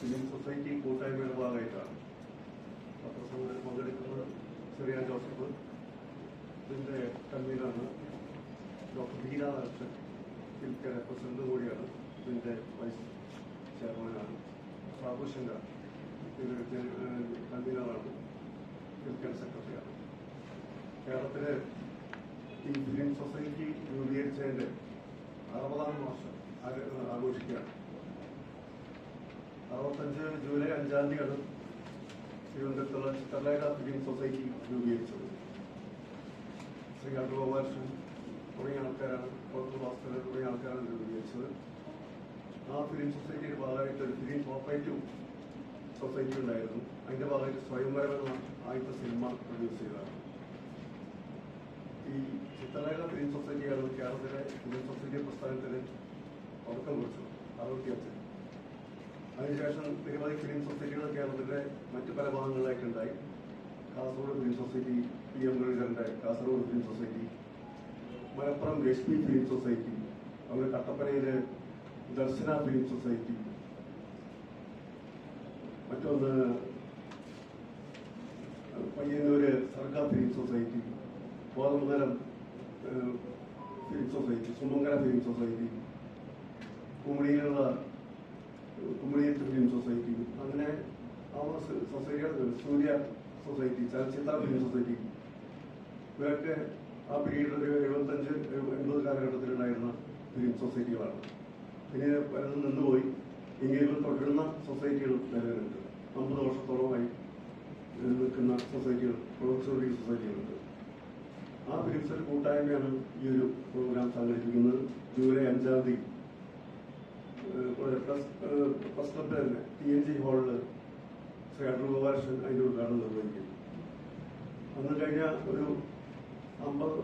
Film society കൂട്ടായ്മയുടെ ഭാഗമായിട്ടാണ് പത്രസമ്മേളനം പങ്കെടുക്കുന്നത് ചെറിയ ജോസഫ് ഇതിന്റെ കൺവീനാണ് doctor Beena Narayanan film president കൂടിയാണ്. ഇതിന്റെ വൈസ് ചെയർമാനാണ്. സാബു ശങ്കർ കൺവീനറാണ്. ഫിലിം സെക്രട്ടറിയാണ്. കേരളത്തിലെ ഈ ഫിലിം സൊസൈറ്റി രൂപീകരിച്ചതിന്റെ അറുപതാം വർഷം ആഘ- ആഘോഷിക്കുകയാണ്. അറുപത്തഞ്ച് ജൂലൈ അഞ്ചാം തീയതിയാണ് തിരുവനന്തപുരത്തുള്ള ചിത്രലേഖ ഫിലിം സൊസൈറ്റി രൂപീകരിച്ചത്. ശ്രീ അടൂർകൃഷ്ണൻ തുടങ്ങിയ ആൾക്കാരാണ് പുറത്തു ഭാസ്കരൻ തുടങ്ങിയ ആൾക്കാരാണ് രൂപീകരിച്ചത്. ആ ഫിലിം സൊസൈറ്റിയുടെ ഭാഗമായിട്ട് ഒരു ഫിലിം കോപ്പറേറ്റീവ് സൊസൈറ്റി ഉണ്ടായിരുന്നു. അതിന്റെ ഭാഗമായിട്ട് സ്വയംവരം എന്ന ആദ്യത്തെ സിനിമ പ്രൊഡ്യൂസ് ചെയ്തതാണ്. ഈ ചിത്രലേഖ ഫിലിം സൊസൈറ്റിയാണ് കേരളത്തിലെ ഫിലിം സൊസൈറ്റി പ്രസ്ഥാനത്തിന് തുടക്കം കുറിച്ചത്. അറുപത്തിയഞ്ചിൽ അതിനുശേഷം നിരവധി ഫിലിം സൊസൈറ്റികൾ കേരളത്തിന്റെ മറ്റു പല ഭാഗങ്ങളിലായിട്ടുണ്ടായി Kasaragod film society P M മുരളീധരന്റെ Kasaragod film society Malappuram Rashmi film society അതുപോലെ കട്ടപ്പനയിലെ ദർശന ഫിലിം സൊസൈറ്റി മറ്റൊന്ന് പയ്യന്നൂര് സർക്കാർ film society Kothamangalam film society Sumangala film society കുമളിയിലുള്ള കുമളിയത്ത് ഫിലിം സൊസൈറ്റി അങ്ങനെ സൊസൈറ്റികൾ Surya society Chalachitra film society. ഇവയൊക്കെ ആ പീരീഡിൽ എഴുപത്തഞ്ച് എഴു- എൺപത് കാലഘട്ടത്തിലുണ്ടായിരുന്ന ഫിലിം സൊസൈറ്റികളാണ്. പിന്നെ പലതും നിന്നുപോയി. എങ്കിലും തുടരുന്ന സൊസൈറ്റികൾ നിലവിലുണ്ട്. അമ്പത് വർഷത്തോളമായി നിൽക്കുന്ന സൊസൈറ്റികൾ പ്രൊഡക്ഷൻ സൊസൈറ്റികളുണ്ട്. ആ ഫിലിംസിന്റെ കൂട്ടായ്മയാണ് ഈ ഒരു പ്രോഗ്രാം സംഘടിപ്പിക്കുന്നത്. ജൂലൈ അഞ്ചാം തീയതി. പ്രസ് പ്രസ് ക്ലബിൽ തന്നെ ടി എൻ ജി ഹാളിൽ ശ്രീ അടൂർ ഗോപാലകൃഷ്ണൻ അതിന്റെ ഉദ്ഘാടനം നിർവഹിക്കുന്നു അന്ന് കഴിഞ്ഞ ഒരു അമ്പത്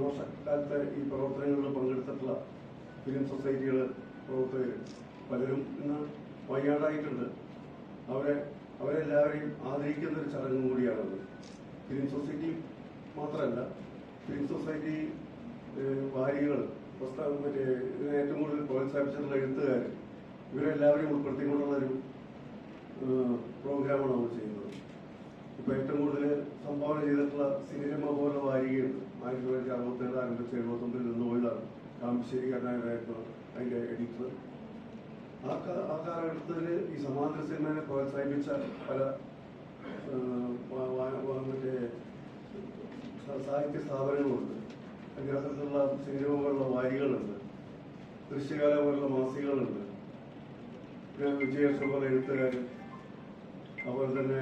വർഷക്കാലത്തെ ഈ പ്രവർത്തനങ്ങളിൽ പങ്കെടുത്തിട്ടുള്ള ഫിലിം സൊസൈറ്റികൾ പ്രവർത്തകർ പലരും ഇന്ന് വയ്യാടായിട്ടുണ്ട് അവരെ അവരെല്ലാവരെയും ആദരിക്കുന്ന ഒരു ചടങ്ങും കൂടിയാണത്. ഫിലിം സൊസൈറ്റി മാത്രമല്ല ഫിലിം സൊസൈറ്റി വാരികൾ പ്രസ്താവന മറ്റേ ഏറ്റവും കൂടുതൽ പ്രോത്സാഹിപ്പിച്ചിട്ടുള്ള എഴുത്തുകാർ ഇവരെല്ലാവരെയും ഉൾപ്പെടുത്തിക്കൊണ്ടുള്ള ഒരു പ്രോഗ്രാമാണ് നമ്മൾ ചെയ്യുന്നത്. ഇപ്പൊ ഏറ്റവും കൂടുതൽ സംഭാവന ചെയ്തിട്ടുള്ള സിനിമ പോലെ വാരികയുണ്ട് ആയിരത്തി തൊള്ളായിരത്തി അറുപത്തേഴ് ആരംഭിച്ച് എഴുപത്തൊമ്പതിൽ നിന്ന് പോയതാണ് കാമ്പശ്ശേരിക്കാരനായിരുന്നു അതിന്റെ എഡിറ്റർ. ആ കാലഘട്ടത്തിൽ ഈ സമാന്തര സിനിമയെ പ്രോത്സാഹിപ്പിച്ച പല മറ്റേ സാഹിത്യ സ്ഥാപനങ്ങളുണ്ട്. അതിനകത്തുള്ള സിനിമ പോലുള്ള വാരികളുണ്ട്. ദൃശ്യകല പോലുള്ള മാസികകളുണ്ട്. പിന്നെ എഴുത്തുകാരൻ അതുപോലെ തന്നെ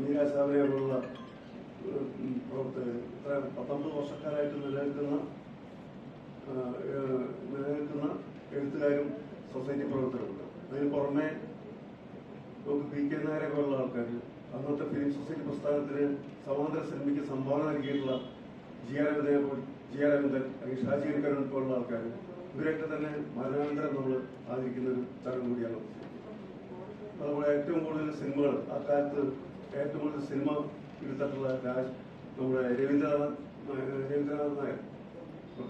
മീര സാബിനെ പോലുള്ള പ്രവർത്തകർ. പത്തൊമ്പത് വർഷക്കാരായിട്ട് നിലനിൽക്കുന്ന നിലനിൽക്കുന്ന എഴുത്തുകാരും സൊസൈറ്റി പ്രവർത്തകരുണ്ട്. അതിന് പുറമെ നമുക്ക് പി കെ നായരെ പോലുള്ള ആൾക്കാർ അന്നത്തെ ഫിലിം സൊസൈറ്റി പ്രസ്ഥാനത്തിന് സമാന്തര സിനിമയ്ക്ക് സംഭാവന നൽകിയിട്ടുള്ള ജി ആർ രവിന്ദനെ ജി ആർ അല്ലെങ്കിൽ ഷാജി അരിക്കരൻ പോലുള്ള ആൾക്കാർ ഇവരെയൊക്കെ തന്നെ മരണാനന്തരം നമ്മൾ ആദരിക്കുന്ന ഒരു ചടങ്ങ് കൂടിയാണ് അതുപോലെ ഏറ്റവും കൂടുതൽ സിനിമകൾ ആ കാലത്ത് ഏറ്റവും കൂടുതൽ സിനിമ എടുത്തിട്ടുള്ള രാജ് നമ്മുടെ രവീന്ദ്രനാഥ് രവീന്ദ്രനാഥ് നായർ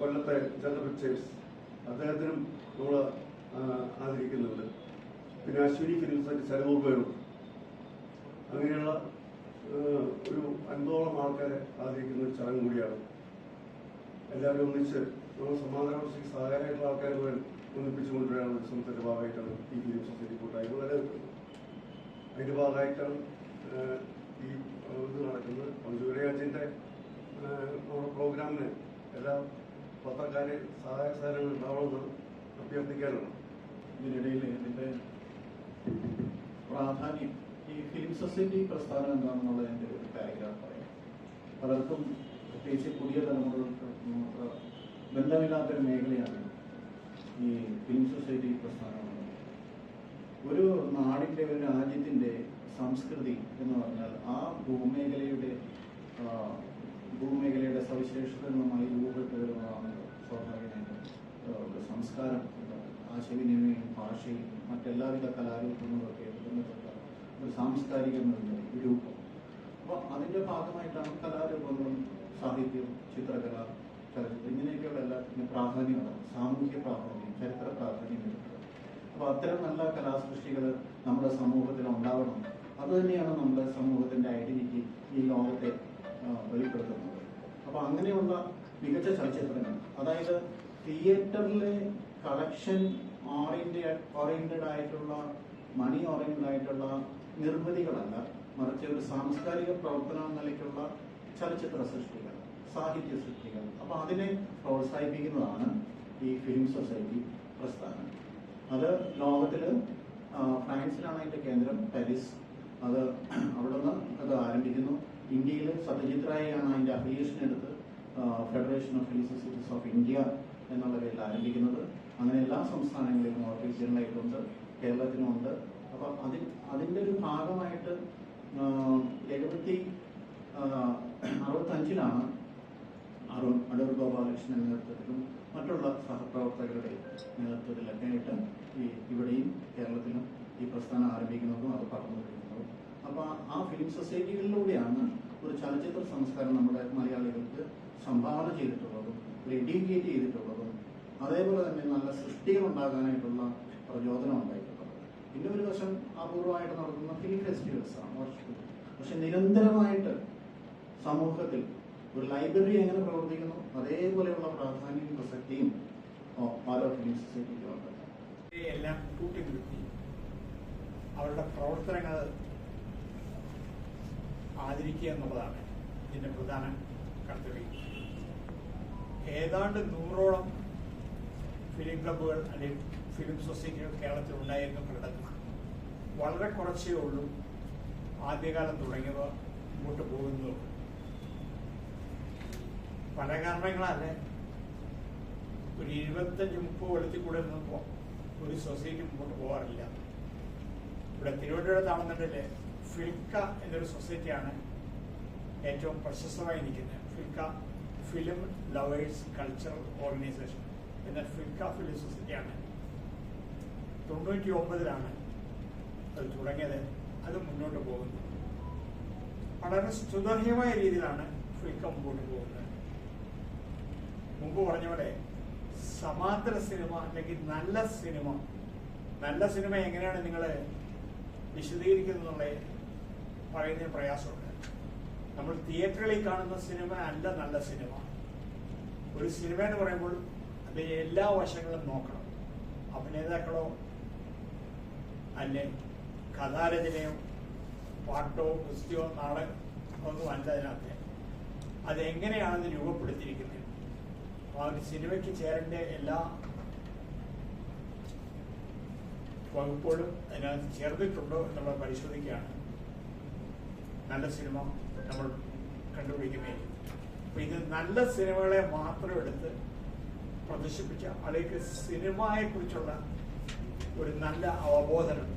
കൊല്ലത്തെ ജനറൽ പിക്ചേഴ്സ് അദ്ദേഹത്തിനും നമ്മൾ ആദരിക്കുന്നുണ്ട്. പിന്നെ അശ്വിനി ഫിലിംസിന്റെ ചെലവൂർ പേരും അങ്ങനെയുള്ള ഒരു അൻപതോളം ആൾക്കാരെ ആദരിക്കുന്ന ഒരു ചടങ്ങ് കൂടിയാണ്. എല്ലാവരും ഒന്നിച്ച് നമ്മൾ സമാധാനം വർഷയ്ക്ക് സഹായമായിട്ടുള്ള ആൾക്കാർ മുഴുവൻ ഒന്നിപ്പിച്ചുകൊണ്ടുവരാനുള്ള ഒരു ശ്രമത്തിന്റെ ഭാഗമായിട്ടാണ് ഈ ഫിലിം സൊസൈറ്റി കൂട്ടായ്മ നിലനിൽക്കുന്നത് അതിന്റെ ഭാഗമായിട്ടാണ് ഈ ഇത് നടക്കുന്നത്. ആ, നമ്മുടെ പ്രോഗ്രാമിന് എല്ലാ പത്രക്കാരെ സഹായ സഹകരണങ്ങൾ ഉണ്ടാവണമെന്ന് അഭ്യർത്ഥിക്കാനാണ് ഇതിനിടയിൽ ഇതിന്റെ പ്രാധാന്യം. ഈ ഫിലിം സൊസൈറ്റി പ്രസ്ഥാനം എന്താണെന്നുള്ളതിന്റെ ഒരു പാരഗ്രാഫ് പറയാം. പലർക്കും പ്രത്യേകിച്ച് പുതിയ തലമുറകൾക്ക് ബന്ധമില്ലാത്തൊരു മേഖലയാണ് ഈ ഫിലിം സൊസൈറ്റി പ്രസ്ഥാനം ഒരു നാടിന്റെ ഒരു രാജ്യത്തിന്റെ സംസ്കൃതി എന്ന് പറഞ്ഞാൽ ആ ഭൂമേഖലയുടെ ഭൂമേഖലയുടെ സവിശേഷതകളുമായി രൂപപ്പെട്ടതാണ് സ്വാഭാവികമായിട്ട് സംസ്കാരം ആശയവിനിമയം ഭാഷയും മറ്റെല്ലാവിധ കലാരൂപങ്ങളൊക്കെ ബന്ധപ്പെട്ട ഒരു സാംസ്കാരിക രൂപം. അപ്പോൾ അതിന്റെ ഭാഗമായിട്ടാണ് കലാരൂപങ്ങളും സാഹിത്യം ചിത്രകല ചലച്ചിത്രം ഇങ്ങനെയൊക്കെയുള്ള എല്ലാത്തിനും പ്രാധാന്യമാണ് സാമൂഹ്യ പ്രാധാന്യം ചരിത്ര പ്രാധാന്യം അപ്പൊ അത്തരം നല്ല കലാസൃഷ്ടികൾ നമ്മുടെ സമൂഹത്തിൽ ഉണ്ടാവണം. അത് തന്നെയാണ് നമ്മുടെ സമൂഹത്തിന്റെ ഐഡന്റിറ്റി ഈ ലോകത്തെ വെളിപ്പെടുത്തുന്നത്. അപ്പൊ അങ്ങനെയുള്ള മികച്ച ചലച്ചിത്രങ്ങൾ അതായത് തിയേറ്ററിലെ കളക്ഷൻ ഓറിയന്റഡ് ഓറിയന്റഡ് ആയിട്ടുള്ള മണി ഓറിയന്റഡ് ആയിട്ടുള്ള നിർമ്മിതികളല്ല മറിച്ച് ഒരു സാംസ്കാരിക പ്രവർത്തനം നിലയ്ക്കുള്ള ചലച്ചിത്ര സൃഷ്ടികൾ. സാഹിത്യ സൃഷ്ടികൾ. അപ്പൊ അതിനെ പ്രോത്സാഹിപ്പിക്കുന്നതാണ് ഈ ഫിലിം സൊസൈറ്റി പ്രസ്ഥാനം. അത് ലോകത്തിൽ ഫ്രാൻസിലാണ് അതിന്റെ കേന്ദ്രം പാരീസ്. അത് അവിടെ നിന്ന് അത് ആരംഭിക്കുന്നു. ഇന്ത്യയിൽ സത്യജിത് റായിയാണ് അതിന്റെ അഫിലിയേഷൻ എടുത്ത് federation of film societies of India എന്നുള്ള പേരിൽ ആരംഭിക്കുന്നത്. അങ്ങനെ എല്ലാ സംസ്ഥാനങ്ങളിലും കേരളത്തിനും കേരളത്തിനുമുണ്ട് അപ്പൊ അതിൽ അതിന്റെ ഒരു ഭാഗമായിട്ട് എഴുപത്തി അറുപത്തഞ്ചിലാണ് അരുൺ അടൂർ ഗോപാലകൃഷ്ണന്റെ നേതൃത്വത്തിലും മറ്റുള്ള സഹപ്രവർത്തകരുടെ നേതൃത്വത്തിലൊക്കെ ആയിട്ട് ഈ ഇവിടെയും കേരളത്തിലും ഈ പ്രസ്ഥാനം ആരംഭിക്കുന്നതും അത് പറഞ്ഞു വരുന്നതും അപ്പൊ ആ ഫിലിം സൊസൈറ്റികളിലൂടെയാണ് ഒരു ചലച്ചിത്ര സംസ്കാരം നമ്മുടെ മലയാളികൾക്ക് സംഭാവന ചെയ്തിട്ടുള്ളതും എഡ്യൂക്കേറ്റ് ചെയ്തിട്ടുള്ളതും അതേപോലെ തന്നെ നല്ല സൃഷ്ടികൾ ഉണ്ടാകാനായിട്ടുള്ള പ്രചോദനം ഉണ്ടായിട്ടുള്ളത്. പിന്നെ ഒരു വശം അപൂർവമായിട്ട് നടത്തുന്ന ഫിലിം ഫെസ്റ്റിവൽസ് ആണ് വർഷത്തിൽ. പക്ഷെ നിരന്തരമായിട്ട് സമൂഹത്തിൽ ഒരു ലൈബ്രറി എങ്ങനെ പ്രവർത്തിക്കുന്നു? അതേപോലെയുള്ള പ്രാധാന്യം പ്രസക്തിയും സൊസൈറ്റിക്കുണ്ട് എല്ലാം കൂട്ടിനിർത്തി അവരുടെ പ്രവർത്തനങ്ങൾ ആദരിക്കുക എന്നുള്ളതാണ് ഇതിന്റെ പ്രധാന കർത്തവ്യം. ഏതാണ്ട് നൂറോളം ഫിലിം ക്ലബ്ബുകൾ അല്ലെങ്കിൽ ഫിലിം സൊസൈറ്റികൾ കേരളത്തിൽ ഉണ്ടായിരുന്നു പ്രകടനം വളരെ കുറച്ചേ ഉള്ളൂ. ആദ്യകാലം തുടങ്ങിയവ മുമ്പോട്ട് പോകുന്നതും. പല കാരണങ്ങളല്ലേ ഒരു ഇരുപത്തഞ്ച് മുപ്പത് കൊല്ലത്തിൽ കൂടെ നിന്നപ്പോൾ ഒരു സൊസൈറ്റി മുമ്പോട്ട് പോകാറില്ല ഇവിടെ തിരുവനന്തപുരത്താണെന്നുണ്ടെങ്കിൽ ഫിൽക്ക എന്നൊരു സൊസൈറ്റിയാണ് ഏറ്റവും പ്രശസ്തമായി നിൽക്കുന്നത്. Filca film lovers cultural organisation എന്ന ഫിൽക്ക ഫിലിം സൊസൈറ്റിയാണ് തൊണ്ണൂറ്റി ഒമ്പതിലാണ് അത് തുടങ്ങിയത്. അത് മുന്നോട്ട് പോകുന്നു വളരെ സ്തുതർഹ്യമായ രീതിയിലാണ് ഫിൽക്ക മുമ്പോട്ട് പോകുന്നത്. മുമ്പ് പറഞ്ഞ പോലെ സമാന്തര സിനിമ അല്ലെങ്കിൽ നല്ല സിനിമ. നല്ല സിനിമ എങ്ങനെയാണ് നിങ്ങൾ വിശദീകരിക്കുന്നത് പറയുന്നതിന് പ്രയാസമുണ്ട്. നമ്മൾ തിയേറ്ററിൽ കാണുന്ന സിനിമ അല്ല നല്ല സിനിമ. ഒരു സിനിമ എന്ന് പറയുമ്പോൾ അതിന്റെ എല്ലാ വശങ്ങളും നോക്കണം. അഭിനേതാക്കളോ അല്ലെ കഥാരചനയോ പാട്ടോ ക്രിസ്ത്യോ നാടകം ഒന്നും അല്ല അതിനകത്ത്. അതെങ്ങനെയാണെന്ന് അത് രൂപപ്പെടുത്തിയിരിക്കുന്നത്? ആ ഒരു സിനിമയ്ക്ക് ചേരേണ്ട എല്ലാ വകുപ്പുകളും അതിനകത്ത് ചേർന്നിട്ടുണ്ടോ നമ്മൾ പരിശോധിക്കുകയാണ്. നല്ല സിനിമ നമ്മൾ കണ്ടുപിടിക്കുന്നത് അപ്പൊ ഇത് നല്ല സിനിമകളെ മാത്രം എടുത്ത് പ്രദർശിപ്പിച്ച അല്ലെങ്കിൽ സിനിമയെ കുറിച്ചുള്ള ഒരു നല്ല അവബോധനം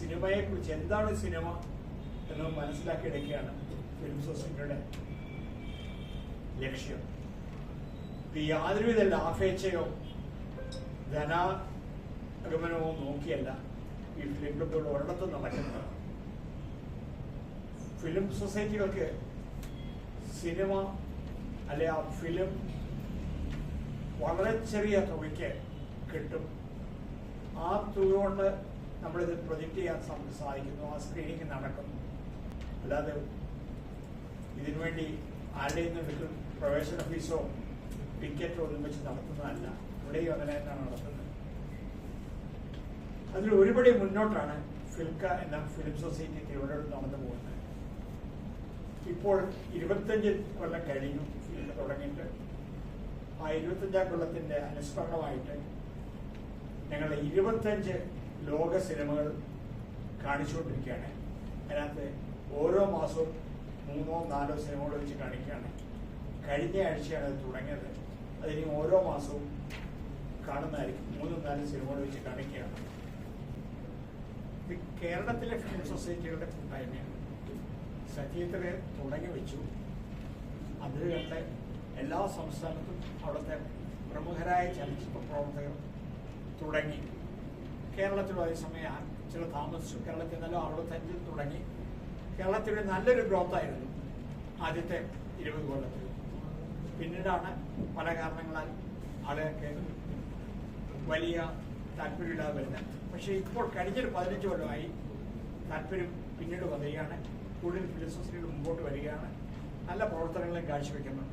സിനിമയെ കുറിച്ച് എന്താണ് സിനിമ എന്ന് മനസ്സിലാക്കിയെടുക്കുകയാണ് ഫിലിം സൊസൈറ്റിയുടെ ലക്ഷ്യം. യാതൊരുവിധ ലാഭേച്ഛയോ ധനാഗമനമോ നോക്കിയല്ല. ഈ ഫിലിം ക്ലബുകൾ ഒരിടത്തും നടക്കുന്നത് ഫിലിം സൊസൈറ്റികൾക്ക് സിനിമ അല്ലെ ആ ഫിലിം വളരെ ചെറിയ തുകയ്ക്ക് കിട്ടും. ആ തുക കൊണ്ട് നമ്മളിത് പ്രൊജക്റ്റ് ചെയ്യാൻ സാധിക്കുന്നു. ആ സ്ക്രീനിങ് നടക്കുന്നു. അല്ലാതെ ഇതിനുവേണ്ടി ആരുടെയും നിന്നും പ്രവേശന ഫീസോ ടിക്കറ്റോ വെച്ച് നടത്തുന്നതല്ല. ഇവിടെയും അങ്ങനെ തന്നെയാണ് നടത്തുന്നത്. അതിൽ ഒരുപടി മുന്നോട്ടാണ് ഫിൽക്ക എന്ന ഫിലിം സൊസൈറ്റി തിരുവനന്തപുരത്ത് നടന്നു പോകുന്നത്. ഇപ്പോൾ ഇരുപത്തഞ്ച് കൊല്ലം കഴിഞ്ഞു ഫിലിം തുടങ്ങിയിട്ട്. ആ ഇരുപത്തഞ്ചാം കൊല്ലത്തിന്റെ അനുസ്മരണമായിട്ട് ഞങ്ങൾ ഇരുപത്തഞ്ച് ലോക സിനിമകൾ കാണിച്ചുകൊണ്ടിരിക്കുകയാണ്. അതിനകത്ത് ഓരോ മാസവും മൂന്നോ നാലോ സിനിമകൾ വെച്ച് കാണിക്കുകയാണ്. കഴിഞ്ഞ ആഴ്ചയാണ് അത് തുടങ്ങിയത്. അതിന് ഓരോ മാസവും കാണുന്നതായിരിക്കും. മൂന്നും നാലും സിനിമകൾ വെച്ച് കാണിക്കുകയാണ്. ഇത് കേരളത്തിലെ ഫിലിം സൊസൈറ്റികളുടെ കൂട്ടായ്മയാണ്. സജീത്രയെ തുടങ്ങി വെച്ചു. അത് കണ്ട് എല്ലാ സംസ്ഥാനത്തും അവിടുത്തെ പ്രമുഖരായ ചലച്ചിത്ര പ്രവർത്തകർ തുടങ്ങി. കേരളത്തിലും അതേസമയം ചില താമസിച്ചു. കേരളത്തിൽ നല്ല അറുപത്തഞ്ചിൽ തുടങ്ങി. കേരളത്തിലൊരു നല്ലൊരു ഗ്രോത്ത് ആയിരുന്നു ആദ്യത്തെ ഇരുപത് കൊല്ലത്തിൽ. പിന്നീടാണ് പല കാരണങ്ങളാൽ ആളുകൾക്ക് വലിയ താല്പര്യമില്ലാതെ വരുന്നത്. പക്ഷേ ഇപ്പോൾ കഴിഞ്ഞൊരു പതിനഞ്ച് കൊല്ലമായി താല്പര്യം പിന്നീട് വരികയാണ്. കൂടുതൽ ഫിലിം സൊസൈറ്റികൾ മുമ്പോട്ട് വരികയാണ്. നല്ല പ്രവർത്തനങ്ങളും കാഴ്ചവെക്കുന്നുണ്ട്.